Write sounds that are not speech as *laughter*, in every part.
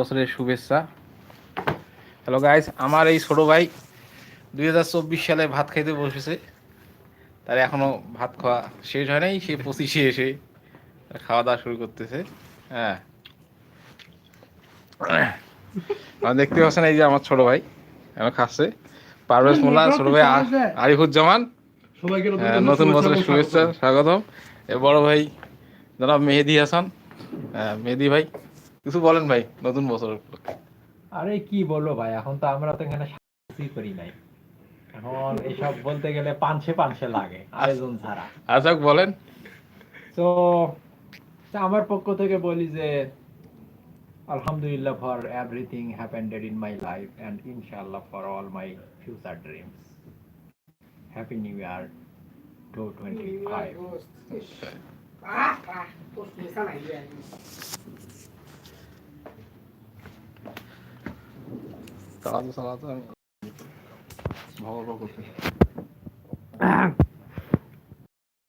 বছরের শুভেচ্ছা। Hello guys আমার এই ছোট ভাই দুই হাজার চব্বিশ সালে ভাত খাইতে বসেছে। তার এখনও ভাত খাওয়া শেষ হয় নাই সে পঁচিশে এসে খাওয়া দাওয়া শুরু করতেছে। হ্যাঁ। দেখতে পাচ্ছেন এই যে আমার ছোট ভাই এখন খাচ্ছে। পারভেজ মোল্লা ছোট ভাই আরিফুজ্জামান। নতুন হ্যাঁ, বছরের শুভেচ্ছা স্বাগতম। এ বড় ভাই জনাব মেহেদি হাসান। হ্যাঁ মেহেদি ভাই। কিছু বলেন ভাই নতুন বছর উপলক্ষে। আরে কি বলব ভাই এখন তো আমরা তো এখানে কিছুই করি নাই। এখন এসব বলতে গেলে পাঁচশে পাঁচশে লাগে আয়োজন ছাড়া। আচ্ছা বলেন। তো আমার পক্ষ থেকে বলি যে আলহামদুলিল্লাহ for everything happened in my life and ইনশাআল্লাহ for all my future dreams happy new year two twenty five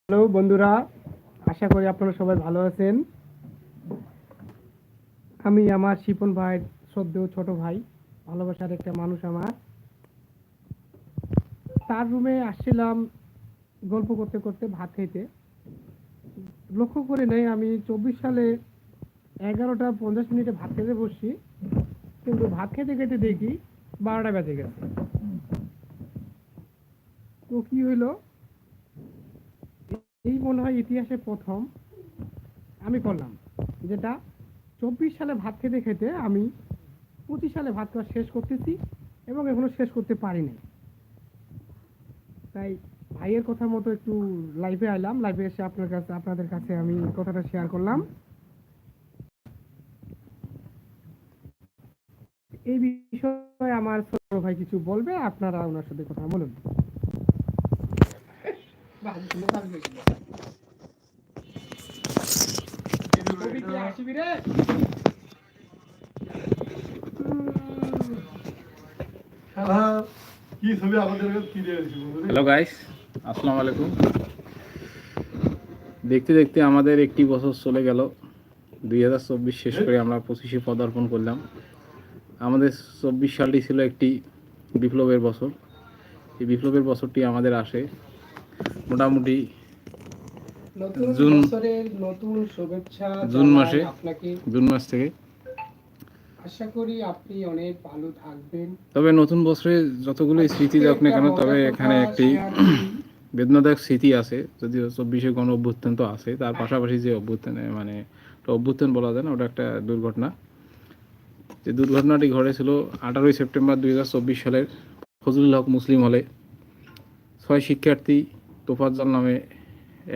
hello বন্ধুরা, আশা করি আপনারা সবাই ভালো আছেন। আমি আমার শিপন ভাইয়ের শ্রদ্ধেয় ছোট ভাই, ভালোবাসার একটা মানুষ আমার। তার রুমে আসছিলাম গল্প করতে করতে ভাত খাইতে। লক্ষ্য করে নেই, আমি চব্বিশ সালে এগারোটা পঞ্চাশ মিনিটে ভাত খেতে বসছি। কিন্তু ভাত খেতে খেতে দেখি বারোটা বেজে গেছে। তো কি হইল? এই মনে হয় ইতিহাসে প্রথম। আমি করলাম। যেটা চব্বিশ সালে ভাত খেতে খেতে আমি পঁচিশ সালে ভাত খাওয়া শেষ করতেছি এবং এখনও শেষ করতে পারিনি তাই ভাইয়ের কথা মতো একটু লাইভে আইলাম। লাইভে এসে আপনার কাছে আপনাদের কাছে আমি কথাটা শেয়ার করলাম। এই বিষয়ে আমার ছোট ভাই কিছু বলবে, আপনারা ওনার সাথে কথা বলুন? হ্যালো গাইস আসসালামু আলাইকুম। দেখতে দেখতে আমাদের একটি বছর চলে গেল। দুই হাজার চব্বিশ শেষ করে আমরা পঁচিশে পদার্পণ করলাম। আমাদের চব্বিশ সালটি ছিল একটি বিপ্লবের বছর। এই বিপ্লবের বছরটি আমাদের আসে মোটামুটি জুন- নতুন শুভেচ্ছা জুন মাসে। আপনাকে। জুন মাস থেকে। আশা করি আপনি অনেক ভালো থাকবেন। তবে নতুন বছরে যতগুলোই স্মৃতি যাক না কেন তবে এখানে একটি *clears throat* বেদনাদায়ক স্মৃতি আছে যদিও চব্বিশে গণ অভ্যুত্থান তো আছে। তার পাশাপাশি যে অভ্যুত্থানে মানে অভ্যুত্থান বলা যায় না ওটা একটা দুর্ঘটনা। যে দুর্ঘটনাটি ঘটেছিল আঠারোই সেপ্টেম্বর দুই হাজার চব্বিশ সালের ফজলুল হক মুসলিম হলে ছয় শিক্ষার্থী তোফাজ্জল নামে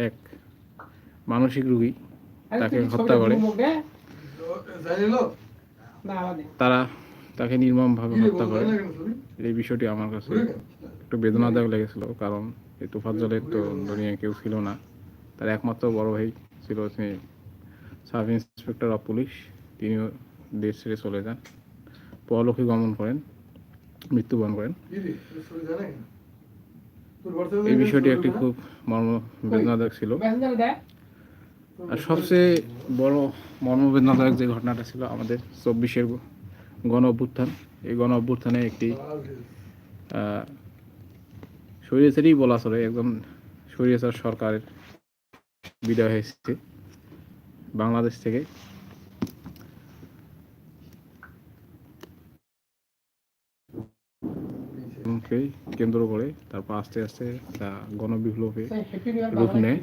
এক মানসিক রুগী তাকে হত্যা করে। তারা তাকে নির্মমভাবে হত্যা করে? এই বিষয়টি আমার কাছে একটু বেদনাদায়ক লেগেছিল কারণ এই তোফাজ্জলের তো দুনিয়া কেউ ছিল না। তার একমাত্র বড় ভাই ছিল তিনি সাব ইন্সপেক্টর অফ পুলিশ। তিনিও দেশ ছেড়ে চলে যান। পরলোকে গমন করেন মৃত্যুবরণ করেন। এই বিষয়টি একটি খুব মর্ম বেদনাদায়ক ছিল। আর সবচেয়ে বড় মর্মবেদনাদায়ক যে ঘটনাটা ছিল আমাদের চব্বিশের গণ অভ্যুত্থান এই গণ অভ্যুত্থানে একটি আহ, স্বৈরাচারই বলা চলে একদম স্বৈরাচার সরকারের বিদায় হয়েছে। বাংলাদেশ থেকে কে কেন্দ্র করে তারপর আস্তে আস্তে তা গণবিপ্লবে রূপ নেয়।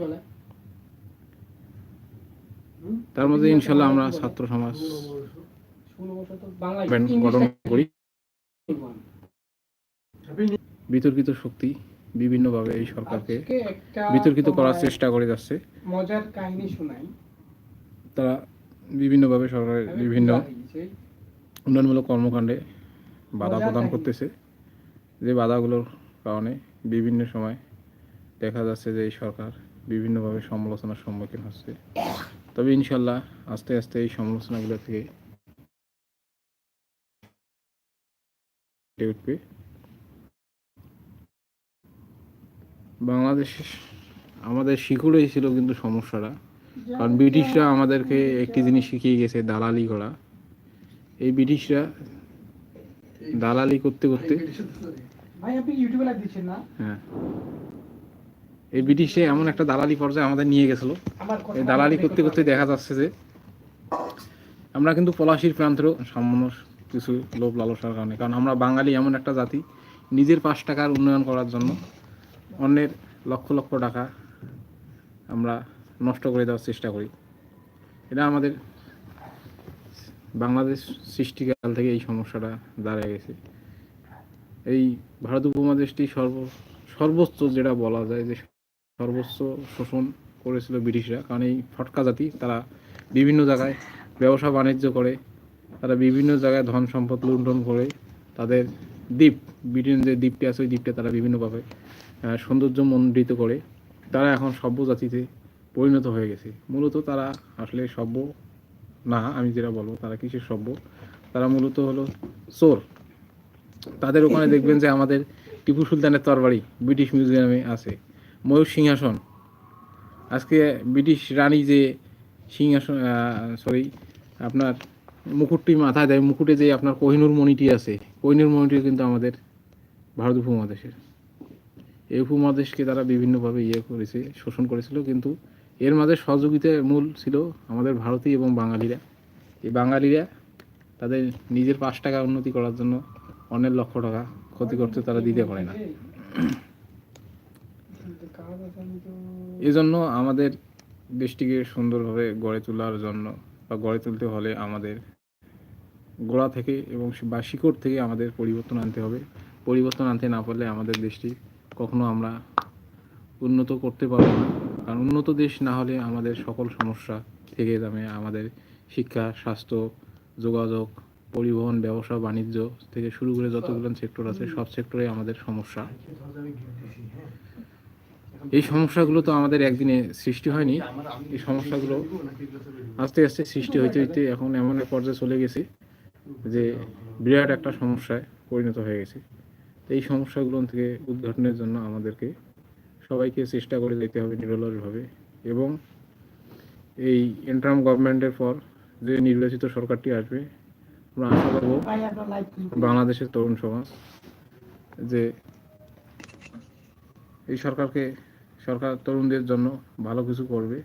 তার মধ্যে ইনশাল্লাহ আমরা ছাত্র সমাজ গঠন করি। বিতর্কিত শক্তি বিভিন্নভাবে এই সরকারকে বিতর্কিত করার চেষ্টা করে যাচ্ছে। মজার কাহিনী শোনাই। তারা বিভিন্নভাবে সরকারের বিভিন্ন উন্নয়নমূলক কর্মকাণ্ডে বাধা প্রদান করতেছে। যে বাধাগুলোর কারণে বিভিন্ন সময় দেখা যাচ্ছে যে এই সরকার বিভিন্নভাবে সমালোচনার সম্মুখীন হচ্ছে। তবে ইনশাল্লাহ আস্তে আস্তে এই সমালোচনাগুলো থেকে উঠবে। বাংলাদেশ আমাদের শিকুড়েই ছিল কিন্তু সমস্যাটা। কারণ ব্রিটিশরা আমাদেরকে একটি জিনিস শিখিয়ে গেছে দালালি করা। এই ব্রিটিশরা দালালি করতে করতে। ভাই আপনি ইউটিউবে লাইভ দিচ্ছেন না? হ্যাঁ। এই ব্রিটিশে এমন একটা দালালি পর্যায়ে আমাদের নিয়ে গেছিল। এই দালালি করতে করতে দেখা যাচ্ছে যে আমরা কিন্তু পলাশির প্রান্তেরও সামান্য কিছু লোভ লালসার কারণে। কারণ আমরা বাঙালি এমন একটা জাতি নিজের পাঁচ টাকার উন্নয়ন করার জন্য অন্যের লক্ষ লক্ষ টাকা আমরা নষ্ট করে দেওয়ার চেষ্টা করি। এটা আমাদের বাংলাদেশ সৃষ্টিকাল থেকে এই সমস্যাটা দাঁড়িয়ে গেছে। এই ভারত উপমহাদেশটি সর্ব, সর্বোচ্চ যেটা বলা যায় যে সর্বোচ্চ শোষণ করেছিল ব্রিটিশরা, কারণ এই ফটকা জাতি, তারা বিভিন্ন জায়গায় ব্যবসা বাণিজ্য করে, তারা বিভিন্ন জায়গায় ধন সম্পদ লুণ্ঠন করে, তাদের দ্বীপ, ব্রিটেন যে দ্বীপটি আছে, ওই দ্বীপটা তারা বিভিন্নভাবে সৌন্দর্য সৌন্দর্যমণ্ডিত করে, তারা এখন সভ্য জাতিতে পরিণত হয়ে গেছে। মূলত তারা আসলে সভ্য না, আমি যেটা বলব তারা কিসের সভ্য? তারা মূলত হলো চোর। তাদের ওখানে দেখবেন যে আমাদের টিপু সুলতানের তরবারি ব্রিটিশ মিউজিয়ামে আছে। ময়ূর সিংহাসন। আজকে ব্রিটিশ রানী যে সিংহাসন সরি আপনার মুকুটটি মাথায় দেয়, মুকুটে যে আপনার কোহিনুর মণিটি আছে, কোহিনুর মণিটি কিন্তু আমাদের ভারত উপমহাদেশের। এই উপমহাদেশকে তারা বিভিন্নভাবে ইয়ে করেছে, শোষণ করেছিল, কিন্তু এর মাঝে সহযোগিতার মূল ছিল আমাদের ভারতীয় এবং বাঙালিরা। এই বাঙালিরা তাদের নিজের পাঁচ টাকা উন্নতি করার জন্য অনেক লক্ষ টাকা ক্ষতি করতে তারা দিতে পারে না। এজন্য আমাদের দেশটিকে সুন্দরভাবে গড়ে তোলার জন্য বা গড়ে তুলতে হলে আমাদের গোড়া থেকে এবং বা শিকড় থেকে আমাদের পরিবর্তন আনতে হবে। পরিবর্তন আনতে না পারলে আমাদের দেশটি কখনো আমরা উন্নত করতে পারব না। কারণ উন্নত দেশ না হলে আমাদের সকল সমস্যা থেকে যাবে। আমাদের শিক্ষা, স্বাস্থ্য, যোগাযোগ, পরিবহন, ব্যবসা, বাণিজ্য থেকে শুরু করে যতগুলো সেক্টর আছে, সব সেক্টরে আমাদের সমস্যা। এই সমস্যাগুলো তো আমাদের একদিনে সৃষ্টি হয়নি। এই সমস্যাগুলো আস্তে আস্তে সৃষ্টি হইতে হইতে এখন এমন এক পর্যায়ে চলে গেছে যে বিরাট একটা সমস্যায় পরিণত হয়ে গেছে। এই সমস্যাগুলো থেকে উদ্ঘাটনের জন্য আমাদেরকে সবাইকে চেষ্টা করে যেতে হবে নিরলসভাবে। এবং এই ইন্টারাম গভর্নমেন্টের পর যে নির্বাচিত সরকারটি আসবে, আমরা আশা করব বাংলাদেশের তরুণ সমাজ যে এই সরকারকে, সরকার তরুণদের জন্য ভালো কিছু করবে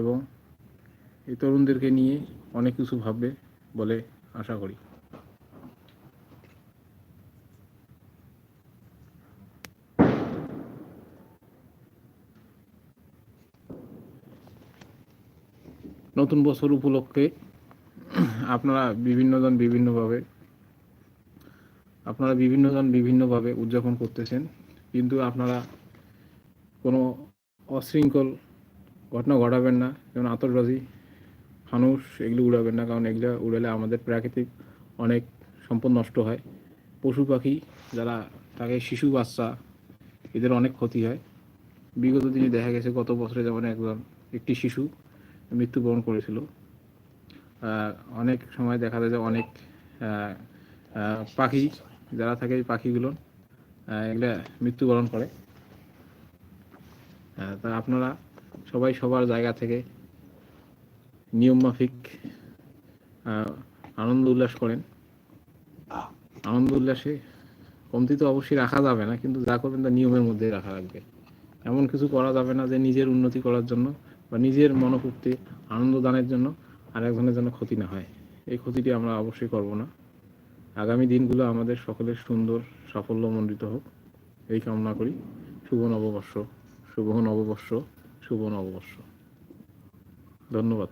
এবং এই তরুণদেরকে নিয়ে অনেক কিছু ভাববে বলে আশা করি। নতুন বছর উপলক্ষে আপনারা বিভিন্নজন বিভিন্নভাবে, আপনারা বিভিন্নজন বিভিন্নভাবে উদযাপন করতেছেন। কিন্তু আপনারা কোনো অশৃঙ্খল ঘটনা ঘটাবেন না, যেমন আতশবাজি, ফানুস, এগুলো উড়াবেন না, কারণ এগুলো উড়ালে আমাদের প্রাকৃতিক অনেক সম্পদ নষ্ট হয়। পশু পাখি যারা থাকে, শিশু, বাচ্চা, এদের অনেক ক্ষতি হয়। বিগত দিনে দেখা গেছে, গত বছরে যেমন একজন, একটি শিশু মৃত্যুবরণ করেছিল। অনেক সময় দেখা যায় যে অনেক পাখি যারা থাকে এই পাখিগুলো এগুলা মৃত্যুবরণ করে। তা আপনারা সবাই সবার জায়গা থেকে নিয়ম মাফিক আনন্দ উল্লাস করেন। আনন্দ উল্লাসে কমতি তো অবশ্যই রাখা যাবে না, কিন্তু যা করবেন তা নিয়মের মধ্যে রাখা লাগবে। এমন কিছু করা যাবে না যে নিজের উন্নতি করার জন্য বা নিজের মনোপূর্তি, আনন্দ দানের জন্য আর একজনের জন্য ক্ষতি না হয়। এই ক্ষতিটি আমরা অবশ্যই করব না। আগামী দিনগুলো আমাদের সকলের সুন্দর সাফল্যমণ্ডিত হোক, এই কামনা করি। শুভ নববর্ষ শুভ নববর্ষ শুভ নববর্ষ। ধন্যবাদ।